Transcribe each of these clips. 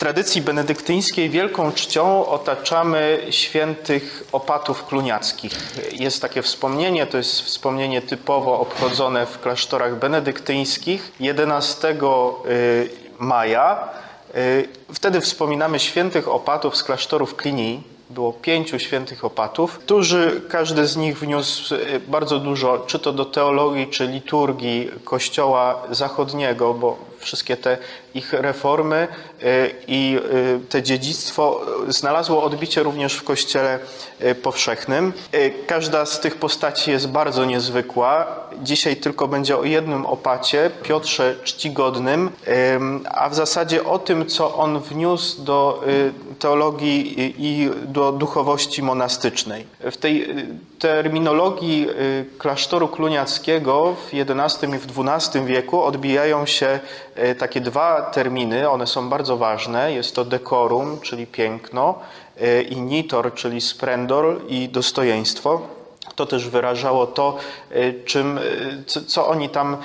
tradycji benedyktyńskiej wielką czcią otaczamy świętych opatów kluniackich. Jest takie wspomnienie, to jest wspomnienie typowo obchodzone w klasztorach benedyktyńskich 11 y, maja. Y, Wtedy wspominamy świętych opatów z klasztorów Klinii. Było pięciu świętych opatów, którzy każdy z nich wniósł y, bardzo dużo, czy to do teologii, czy liturgii Kościoła Zachodniego, bo wszystkie te ich reformy y, i y, te dziedzictwo znalazło odbicie również w Kościele y, powszechnym. Y, Każda z tych postaci jest bardzo niezwykła. Dzisiaj tylko będzie o jednym opacie, Piotrze Czcigodnym, ym, a w zasadzie o tym, co on wniósł do y, teologii i do duchowości monastycznej. W tej y, terminologii y, klasztoru kluniackiego w XI i w XII wieku odbijają się y, takie dwa terminy, one są bardzo ważne. Jest to decorum, czyli piękno, y, i nitor, czyli splendor i dostojeństwo. To też wyrażało to, y, czym, y, co, oni tam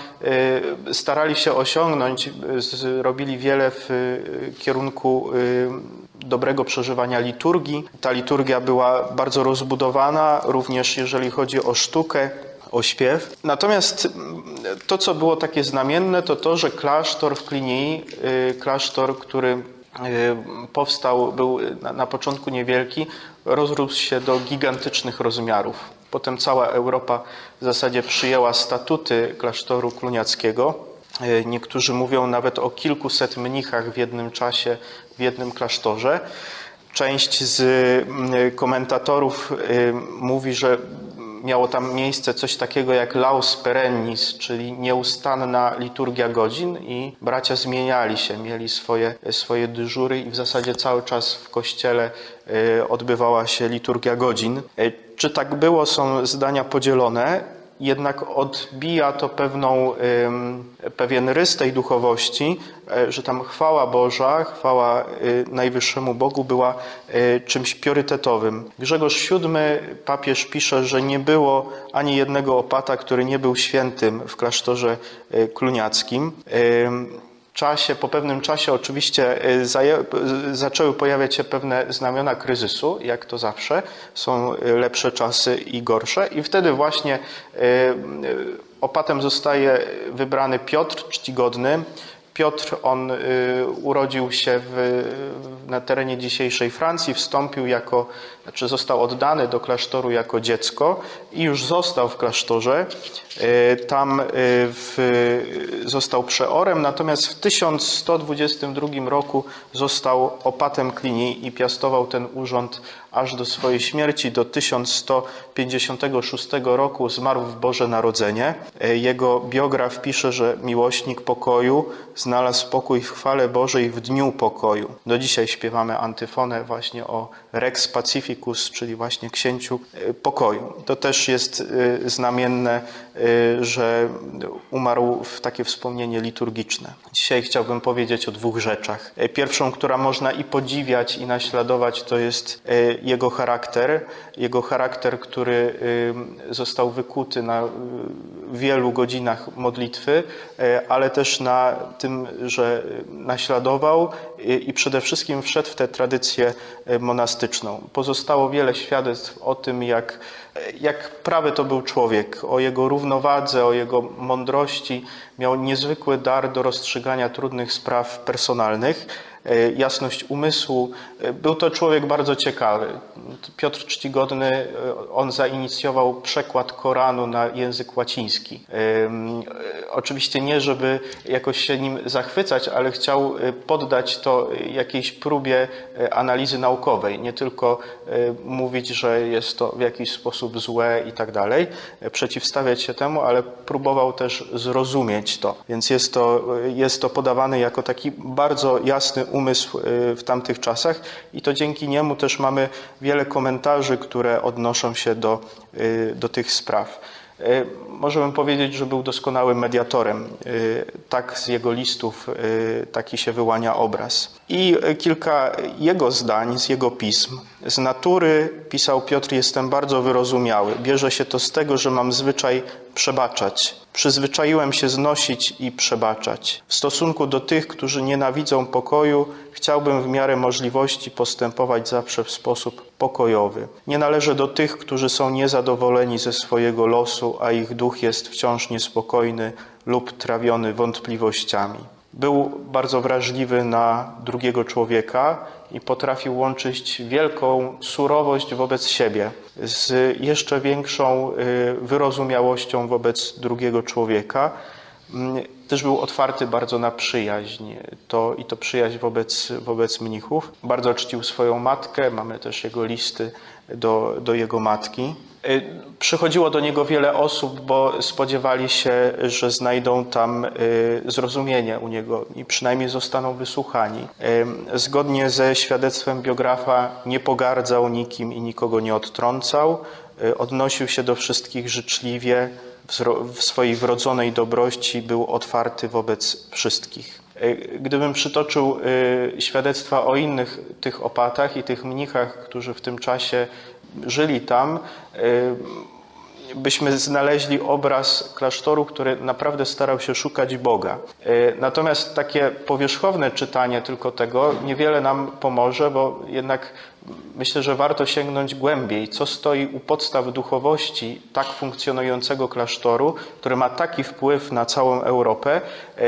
y, starali się osiągnąć. Robili wiele w kierunku dobrego przeżywania liturgii. Ta liturgia była bardzo rozbudowana, również jeżeli chodzi o sztukę, o śpiew. Natomiast to, co było takie znamienne, to to, że klasztor w Klinii, klasztor, który powstał, był na początku niewielki, rozrósł się do gigantycznych rozmiarów. Potem cała Europa w zasadzie przyjęła statuty klasztoru kluniackiego. Y, Niektórzy mówią nawet o kilkuset mnichach w jednym czasie, w jednym klasztorze. Część z y, komentatorów y, mówi, że miało tam miejsce coś takiego jak laus perennis, czyli nieustanna liturgia godzin i bracia zmieniali się, mieli swoje, swoje dyżury i w zasadzie cały czas w kościele y, odbywała się liturgia godzin. Y, Czy tak było, są zdania podzielone. Jednak odbija to pewną, pewien rys tej duchowości, e, że tam chwała Boża, chwała y, Najwyższemu Bogu była y, czymś priorytetowym. Grzegorz VII, papież, pisze, że nie było ani jednego opata, który nie był świętym w klasztorze y, kluniackim. Czasie, po pewnym czasie oczywiście y, y, zaczęły pojawiać się pewne znamiona kryzysu, jak to zawsze. Są y, lepsze czasy i gorsze. I wtedy właśnie opatem zostaje wybrany Piotr Czcigodny. Piotr, on y, urodził się w, na terenie dzisiejszej Francji, wstąpił jako, znaczy został oddany do klasztoru jako dziecko i już został w klasztorze. Y, Tam y, w, został przeorem, natomiast w 1122 roku został opatem Klinii i piastował ten urząd aż do swojej śmierci, do 1156 roku zmarł w Boże Narodzenie. Y, Jego biograf pisze, że miłośnik pokoju znalazł spokój w chwale Bożej w dniu pokoju. Do dzisiaj śpiewamy antyfonę właśnie o Rex Pacificus, czyli właśnie księciu y, pokoju. To też jest y, znamienne, że umarł w takie wspomnienie liturgiczne. Dzisiaj chciałbym powiedzieć o dwóch rzeczach. Y, Pierwszą, która można i podziwiać, i naśladować, to jest y, jego charakter. Jego charakter, który y, został wykuty na y, wielu godzinach modlitwy, y, ale też na tym, że naśladował i przede wszystkim wszedł w tę tradycję y, monastyczną. Pozostało wiele świadectw o tym, jak, jak prawy to był człowiek, o jego równowadze, o jego mądrości. Miał niezwykły dar do rozstrzygania trudnych spraw personalnych, jasność umysłu. Y, Był to człowiek bardzo ciekawy. Piotr Czcigodny, y, on zainicjował przekład Koranu na język łaciński. Oczywiście nie, żeby jakoś się nim zachwycać, ale chciał poddać to jakiejś próbie analizy naukowej. Nie tylko mówić, że jest to w jakiś sposób złe i tak dalej, przeciwstawiać się temu, ale próbował też zrozumieć to. Więc jest to, jest to podawane jako taki bardzo jasny umysł y, w tamtych czasach i to dzięki niemu też mamy wiele komentarzy, które odnoszą się do, y, do tych spraw. Y, Możemy powiedzieć, że był doskonałym mediatorem. Tak z jego listów taki się wyłania obraz. I kilka jego zdań z jego pism. Z natury, pisał Piotr, jestem bardzo wyrozumiały. Bierze się to z tego, że mam zwyczaj przebaczać. Przyzwyczaiłem się znosić i przebaczać. W stosunku do tych, którzy nienawidzą pokoju, chciałbym w miarę możliwości postępować zawsze w sposób pokojowy. Nie należę do tych, którzy są niezadowoleni ze swojego losu, a ich duch jest wciąż niespokojny lub trawiony wątpliwościami. Był bardzo wrażliwy na drugiego człowieka i potrafił łączyć wielką surowość wobec siebie z jeszcze większą y, wyrozumiałością wobec drugiego człowieka. Mm, Też był otwarty bardzo na przyjaźń to, i to przyjaźń wobec, wobec mnichów. Bardzo czcił swoją matkę, mamy też jego listy do, do jego matki. Y, Przychodziło do niego wiele osób, bo spodziewali się, że znajdą tam y, zrozumienie u niego i przynajmniej zostaną wysłuchani. Y, Zgodnie ze świadectwem biografa nie pogardzał nikim i nikogo nie odtrącał. Odnosił się do wszystkich życzliwie, w swojej wrodzonej dobrości był otwarty wobec wszystkich. Y, Gdybym przytoczył y, świadectwa o innych tych opatach i tych mnichach, którzy w tym czasie żyli tam, y, byśmy znaleźli obraz klasztoru, który naprawdę starał się szukać Boga. Y, Natomiast takie powierzchowne czytanie tylko tego niewiele nam pomoże, bo jednak myślę, że warto sięgnąć głębiej, co stoi u podstaw duchowości tak funkcjonującego klasztoru, który ma taki wpływ na całą Europę y,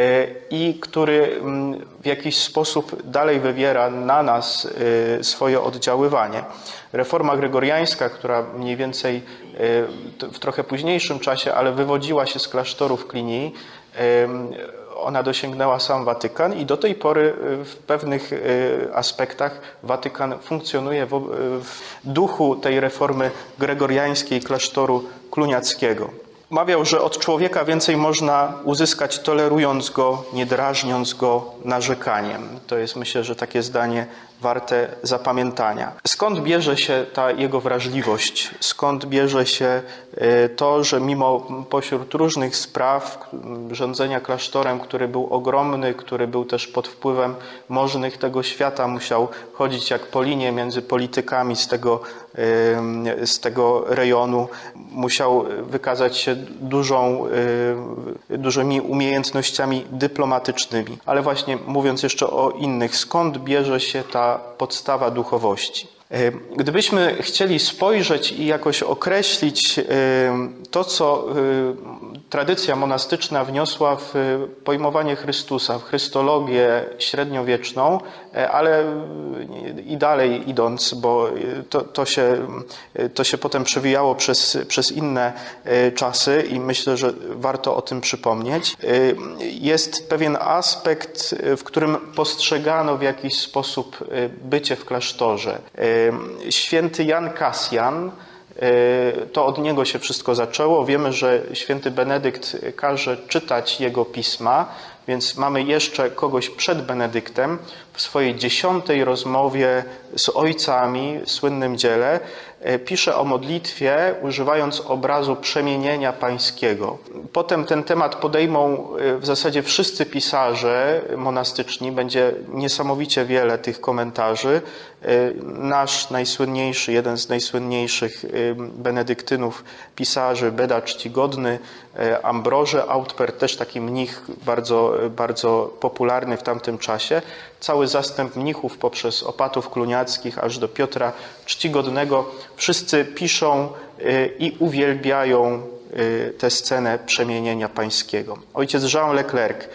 i który mm, w jakiś sposób dalej wywiera na nas y, swoje oddziaływanie. Reforma gregoriańska, która mniej więcej w trochę późniejszym czasie, ale wywodziła się z klasztoru w Klinii, y, ona dosięgnęła sam Watykan i do tej pory y, w pewnych y, aspektach Watykan funkcjonuje w duchu tej reformy gregoriańskiej klasztoru kluniackiego. Mawiał, że od człowieka więcej można uzyskać tolerując go, nie drażniąc go narzekaniem. To jest myślę, że takie zdanie warte zapamiętania. Skąd bierze się ta jego wrażliwość? Skąd bierze się y, to, że mimo pośród różnych spraw rządzenia klasztorem, który był ogromny, który był też pod wpływem możnych tego świata, musiał chodzić jak po linie między politykami z tego, y, z tego rejonu, musiał wykazać się dużą, y, dużymi umiejętnościami dyplomatycznymi. Ale właśnie mówiąc jeszcze o innych, skąd bierze się ta podstawa duchowości? E, Gdybyśmy chcieli spojrzeć i jakoś określić e, to, co e, tradycja monastyczna wniosła w pojmowanie Chrystusa, w chrystologię średniowieczną, ale i dalej idąc, bo to, to, się, to się potem przewijało przez, przez inne czasy i myślę, że warto o tym przypomnieć, jest pewien aspekt, w którym postrzegano w jakiś sposób bycie w klasztorze. Święty Jan Kasjan, to od niego się wszystko zaczęło. Wiemy, że święty Benedykt każe czytać jego pisma, więc mamy jeszcze kogoś przed Benedyktem w swojej dziesiątej rozmowie z ojcami, słynnym dziele, pisze o modlitwie, używając obrazu przemienienia pańskiego. Potem ten temat podejmą w zasadzie wszyscy pisarze monastyczni. Będzie niesamowicie wiele tych komentarzy. Nasz najsłynniejszy, jeden z najsłynniejszych benedyktynów pisarzy, Beda Czcigodny, Ambroże Outper, też taki mnich bardzo, bardzo popularny w tamtym czasie. Cały zastęp mnichów poprzez opatów kluniackich aż do Piotra Czcigodnego. Wszyscy piszą i uwielbiają tę scenę przemienienia pańskiego. Ojciec Jean Leclerc,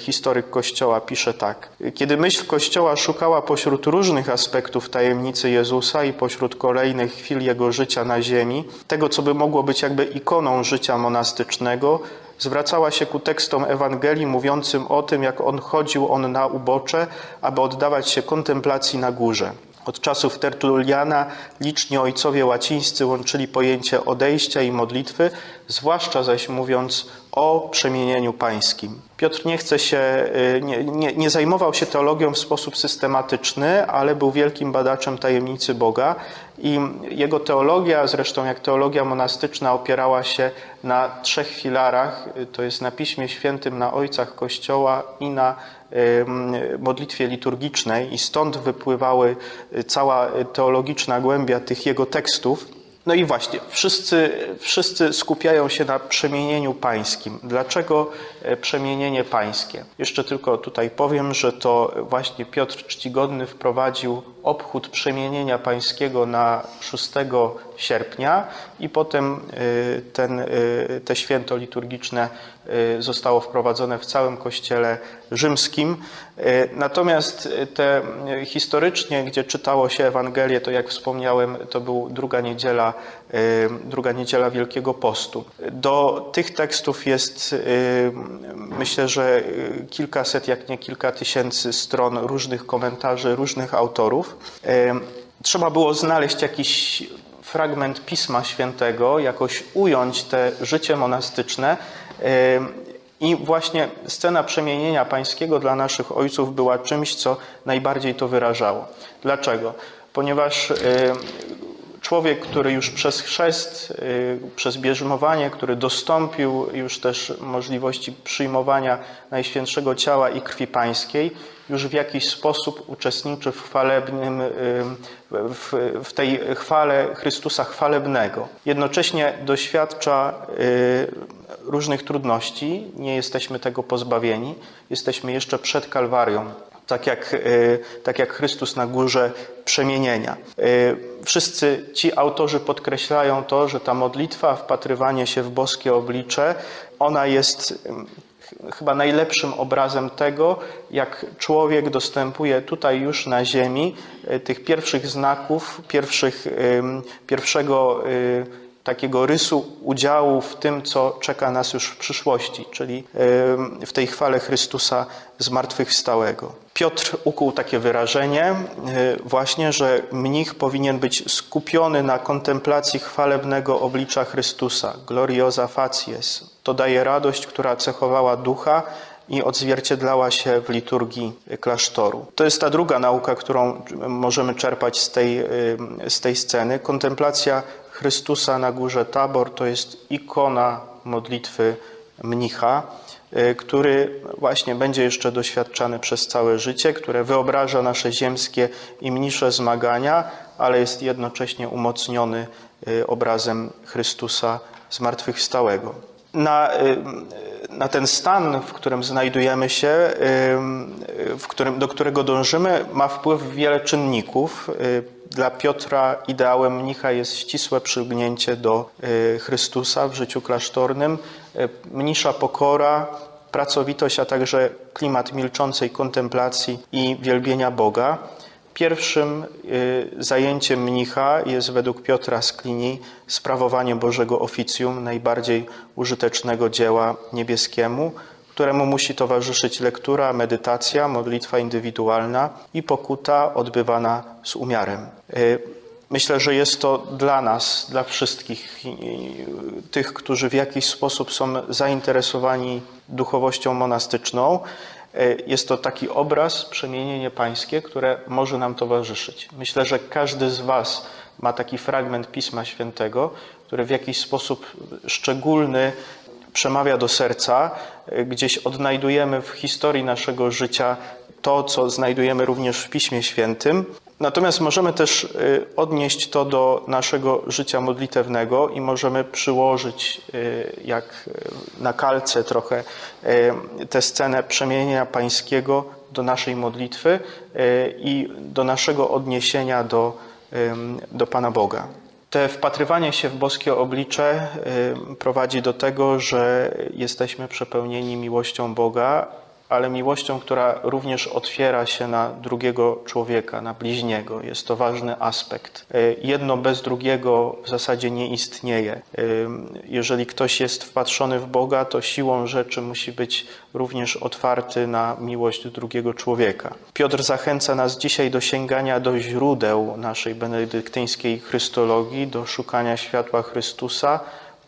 historyk Kościoła, pisze tak. Kiedy myśl Kościoła szukała pośród różnych aspektów tajemnicy Jezusa i pośród kolejnych chwil Jego życia na ziemi, tego, co by mogło być jakby ikoną życia monastycznego, zwracała się ku tekstom Ewangelii mówiącym o tym, jak On chodził on na ubocze, aby oddawać się kontemplacji na górze. Od czasów Tertuliana liczni ojcowie łacińscy łączyli pojęcie odejścia i modlitwy, zwłaszcza zaś mówiąc o przemienieniu pańskim. Piotr nie chce się, nie, nie, nie, zajmował się teologią w sposób systematyczny, ale był wielkim badaczem tajemnicy Boga i jego teologia, zresztą jak teologia monastyczna, opierała się na trzech filarach, to jest na Piśmie Świętym, na ojcach Kościoła i na modlitwie liturgicznej i stąd wypływały cała teologiczna głębia tych jego tekstów. No i właśnie, wszyscy, wszyscy skupiają się na przemienieniu pańskim. Dlaczego e, przemienienie pańskie? Jeszcze tylko tutaj powiem, że to właśnie Piotr Czcigodny wprowadził obchód przemienienia pańskiego na 6 sierpnia i potem e, ten, e, te święto liturgiczne zostało wprowadzone w całym kościele rzymskim. Natomiast te historycznie, gdzie czytało się Ewangelię, to jak wspomniałem, to był druga niedziela druga niedziela Wielkiego Postu. Do tych tekstów jest myślę, że kilkaset, jak nie kilka tysięcy stron różnych komentarzy, różnych autorów. Trzeba było znaleźć jakiś fragment Pisma Świętego, jakoś ująć te życie monastyczne. I właśnie scena przemienienia pańskiego dla naszych ojców była czymś, co najbardziej to wyrażało. Dlaczego? Ponieważ człowiek, który już przez chrzest, y, przez bierzmowanie, który dostąpił już też możliwości przyjmowania Najświętszego Ciała i Krwi Pańskiej, już w jakiś sposób uczestniczy w chwalebnym, y, w, tej chwale Chrystusa chwalebnego. Jednocześnie doświadcza y, różnych trudności, nie jesteśmy tego pozbawieni, jesteśmy jeszcze przed Kalwarią tak jak, e, tak jak Chrystus na górze przemienienia. E, wszyscy ci autorzy podkreślają to, że ta modlitwa, wpatrywanie się w boskie oblicze, ona jest chyba najlepszym obrazem tego, jak człowiek dostępuje tutaj już na ziemi e, tych pierwszych znaków, pierwszych, pierwszego takiego rysu udziału w tym, co czeka nas już w przyszłości, czyli w tej chwale Chrystusa zmartwychwstałego. Piotr ukuł takie wyrażenie e, właśnie, że mnich powinien być skupiony na kontemplacji chwalebnego oblicza Chrystusa, gloriosa facies. To daje radość, która cechowała ducha i odzwierciedlała się w liturgii klasztoru. To jest ta druga nauka, którą możemy czerpać z tej, z tej sceny. Kontemplacja Chrystusa na górze Tabor to jest ikona modlitwy mnicha, y, który właśnie będzie jeszcze doświadczany przez całe życie, które wyobraża nasze ziemskie i mnisze zmagania, ale jest jednocześnie umocniony y, obrazem Chrystusa zmartwychwstałego. Na, y, na ten stan, w którym znajdujemy się, w którym, do którego dążymy, ma wpływ wiele czynników. Dla Piotra ideałem mnicha jest ścisłe przylgnięcie do e, Chrystusa w życiu klasztornym, e, mnisza pokora, pracowitość, a także klimat milczącej kontemplacji i wielbienia Boga. Pierwszym e, zajęciem mnicha jest według Piotra z Klini sprawowanie Bożego oficjum, najbardziej użytecznego dzieła niebieskiemu, któremu musi towarzyszyć lektura, medytacja, modlitwa indywidualna i pokuta odbywana z umiarem. Y, myślę, że jest to dla nas, dla wszystkich tych, którzy w jakiś sposób są zainteresowani duchowością monastyczną, y, jest to taki obraz, przemienienie pańskie, które może nam towarzyszyć. Myślę, że każdy z Was ma taki fragment Pisma Świętego, który w jakiś sposób szczególny przemawia do serca, gdzieś odnajdujemy w historii naszego życia to, co znajdujemy również w Piśmie Świętym. Natomiast możemy też y, odnieść to do naszego życia modlitewnego i możemy przyłożyć, y, jak na kalce trochę, y, tę scenę przemienienia pańskiego do naszej modlitwy i do naszego odniesienia do, do Pana Boga. Te wpatrywanie się w boskie oblicze y, prowadzi do tego, że jesteśmy przepełnieni miłością Boga, ale miłością, która również otwiera się na drugiego człowieka, na bliźniego. Jest to ważny aspekt. E, jedno bez drugiego w zasadzie nie istnieje. E, jeżeli ktoś jest wpatrzony w Boga, to siłą rzeczy musi być również otwarty na miłość drugiego człowieka. Piotr zachęca nas dzisiaj do sięgania do źródeł naszej benedyktyńskiej chrystologii, do szukania światła Chrystusa,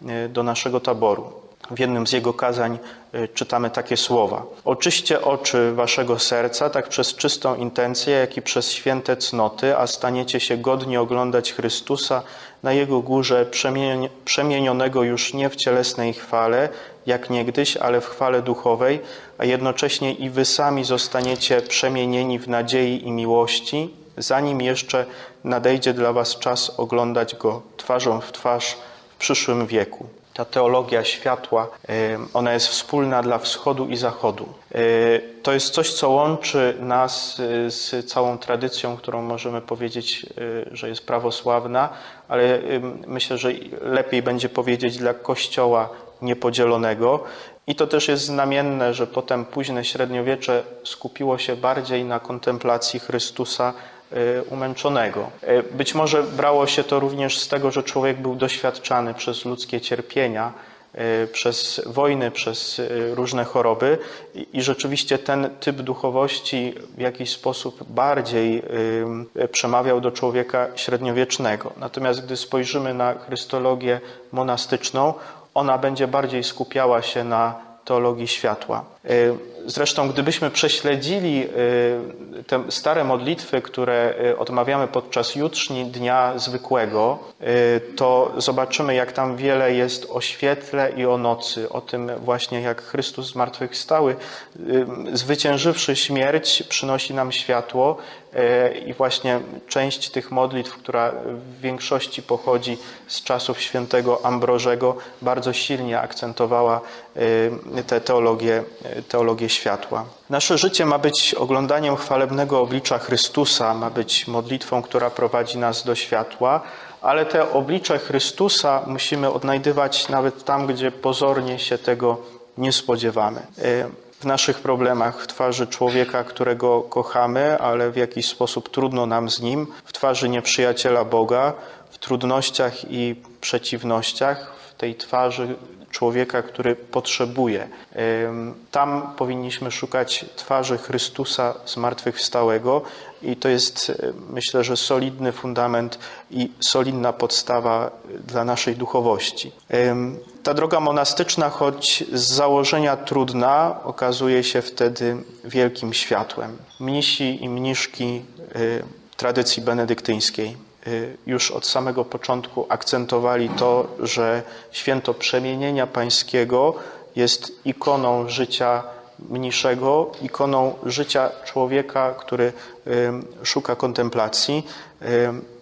e, do naszego taboru. W jednym z jego kazań y, czytamy takie słowa: Oczyście oczy waszego serca, tak przez czystą intencję, jak i przez święte cnoty, a staniecie się godni oglądać Chrystusa na jego górze, przemienionego już nie w cielesnej chwale, jak niegdyś, ale w chwale duchowej, a jednocześnie i wy sami zostaniecie przemienieni w nadziei i miłości, zanim jeszcze nadejdzie dla Was czas oglądać Go twarzą w twarz w przyszłym wieku. Ta teologia światła, ona jest wspólna dla wschodu i zachodu. E, To jest coś, co łączy nas e, z całą tradycją, którą możemy powiedzieć, e, że jest prawosławna, ale myślę, że lepiej będzie powiedzieć dla Kościoła niepodzielonego. I to też jest znamienne, że potem późne średniowiecze skupiło się bardziej na kontemplacji Chrystusa umęczonego. E, Być może brało się to również z tego, że człowiek był doświadczany przez ludzkie cierpienia, e, przez wojny, przez e, różne choroby i rzeczywiście ten typ duchowości w jakiś sposób bardziej e, przemawiał do człowieka średniowiecznego. Natomiast gdy spojrzymy na chrystologię monastyczną, ona będzie bardziej skupiała się na teologii światła. Y, Zresztą, gdybyśmy prześledzili y, te stare modlitwy, które y, odmawiamy podczas jutrzni dnia zwykłego, to zobaczymy, jak tam wiele jest o świetle i o nocy, o tym właśnie, jak Chrystus zmartwychwstały, zwyciężywszy śmierć, przynosi nam światło i właśnie część tych modlitw, która w większości pochodzi z czasów świętego Ambrożego, bardzo silnie akcentowała tę teologię, teologię światła. Nasze życie ma być oglądaniem chwalebnego oblicza Chrystusa, ma być modlitwą, która prowadzi nas do światła, ale te oblicze Chrystusa musimy odnajdywać nawet tam, gdzie pozornie się tego nie spodziewamy. Y, W naszych problemach, w twarzy człowieka, którego kochamy, ale w jakiś sposób trudno nam z nim, w twarzy nieprzyjaciela Boga, w trudnościach i przeciwnościach, tej twarzy człowieka, który potrzebuje. Tam powinniśmy szukać twarzy Chrystusa zmartwychwstałego i to jest, y, myślę, że solidny fundament i solidna podstawa dla naszej duchowości. Ta droga monastyczna, choć z założenia trudna, okazuje się wtedy wielkim światłem. Mnisi i mniszki y, tradycji benedyktyńskiej y, już od samego początku akcentowali to, że święto przemienienia pańskiego jest ikoną życia mniszego, ikoną życia człowieka, który szuka kontemplacji.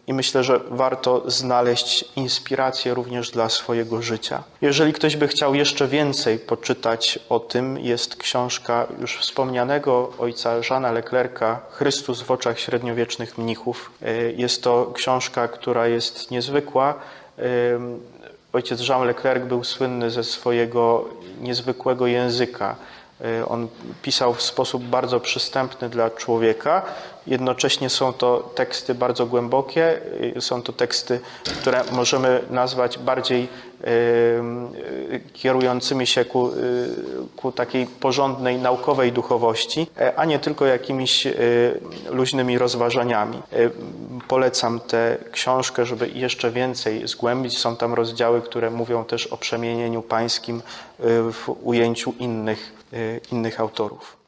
I myślę, że warto znaleźć inspirację również dla swojego życia. Jeżeli ktoś by chciał jeszcze więcej poczytać o tym, jest książka już wspomnianego ojca Jeana Leclerca Chrystus w oczach średniowiecznych mnichów. Y, Jest to książka, która jest niezwykła. Ym, Ojciec Jean Leclerc był słynny ze swojego niezwykłego języka. Y, On pisał w sposób bardzo przystępny dla człowieka. Jednocześnie są to teksty bardzo głębokie, y, są to teksty, które możemy nazwać bardziej y, kierującymi się ku, ku takiej porządnej, naukowej duchowości, e, a nie tylko jakimiś luźnymi rozważaniami. Polecam tę książkę, żeby jeszcze więcej zgłębić. Są tam rozdziały, które mówią też o przemienieniu pańskim w ujęciu innych, innych autorów.